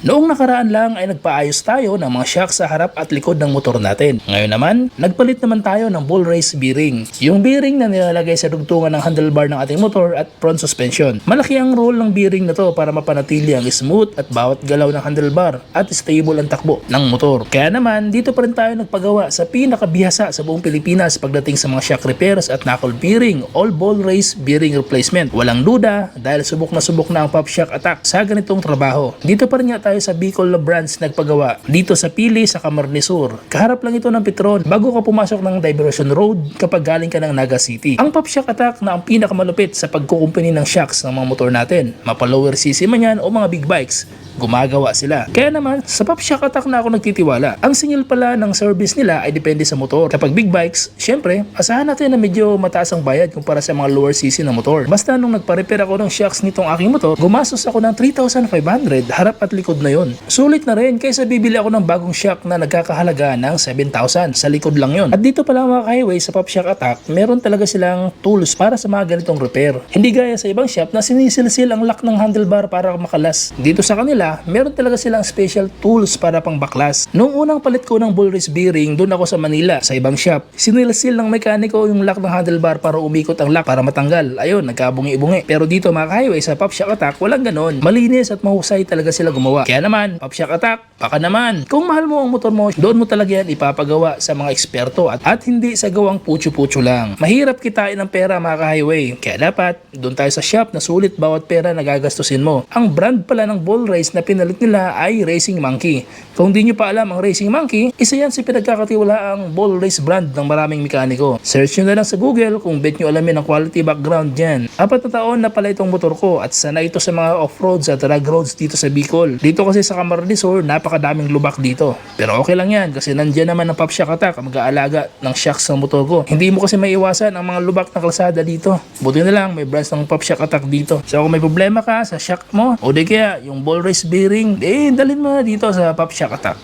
Noong nakaraan lang ay nagpaayos tayo ng mga shock sa harap at likod ng motor natin. Ngayon naman, nagpalit naman tayo ng bull race bearing. Yung bearing na nilalagay sa dugtungan ng handlebar ng ating motor at front suspension. Malaki ang role ng bearing na to para mapanatili ang smooth at bawat galaw ng handlebar at stable ang takbo ng motor. Kaya naman, dito pa rin tayo nagpagawa sa pinakabihasa sa buong Pilipinas pagdating sa mga shock repairs at knuckle bearing, all ball race bearing replacement. Walang duda dahil subok na subok na ang pop shock attack sa ganitong trabaho. Dito pa rin nga tayo sa Bicol branch nagpagawa. Dito sa Pili sa Camarnesur. Kaharap lang ito ng Petron bago ka pumasok ng Diversion Road kapag galing ka ng Naga City. Ang pop shock attack na ang pinakamalupit sa pagkukumpuni ng shocks ng mga motor natin. Mapa lower cc man yan o mga big bikes gumagawa sila. Kaya naman, sa Pop Shock Attack na ako nagtitiwala. Ang singil pala ng service nila ay depende sa motor. Kapag big bikes, syempre, asahan natin na medyo mataas ang bayad kumpara sa mga lower cc na motor. Basta nung nagpa-repair ako ng shocks nitong aking motor, gumastos ako ng 3,500 harap at likod na yon. Sulit na rin kaysa bibili ako ng bagong shock na nagkakahalaga ng 7,000 sa likod lang yon. At dito pala mga highway sa Pop Shock Attack, meron talaga silang tools para sa mga ganitong repair. Hindi gaya sa ibang shop na sinisilsil ang lock ng handlebar para makalas. Dito sa kanila, meron talaga silang special tools para pang baklas. Noong unang palit ko ng bull race bearing, doon ako sa Manila, sa ibang shop. Sinilsil ng mekaniko yung lock ng handlebar para umikot ang lock para matanggal. Ayun, nagkabungi-bungi. Pero dito mga highway sa Pop Shock Attack, walang ganon. Malinis at mahusay talaga sila gumawa. Kaya naman, Pop Shock Attack, baka naman. Kung mahal mo ang motor mo, doon mo talaga yan ipapagawa sa mga eksperto at, at hindi sa gawang putyo-putyo lang. Mahirap kitain ng pera mga highway. Kaya dapat, doon tayo sa shop na sulit bawat pera na gagastusin mo. Ang brand pala ng bull race na pinalit nila ay Racing Monkey. Kung di nyo pa alam ang Racing Monkey, isa yan sa pinagkakatiwalaang bull race brand ng maraming mekaniko. Search nyo na lang sa Google kung bet nyo alamin ang quality background dyan. Apat na taon na pala itong motor ko at sana ito sa mga off-roads at drag roads dito sa Bicol. Dito kasi sa Camarnesor, napakadaming lubak dito. Pero okay lang yan kasi nandyan naman ang Pop Shock Attack mag-aalaga ng shocks ng motor ko. Hindi mo kasi maiwasan ang mga lubak na kalsada dito. Buti na lang may branch ng Pop Shock Attack dito. So kung may problema ka sa shock mo o di kaya yung ball race bearing, eh dalhin mo na dito sa Pop Shock Attack.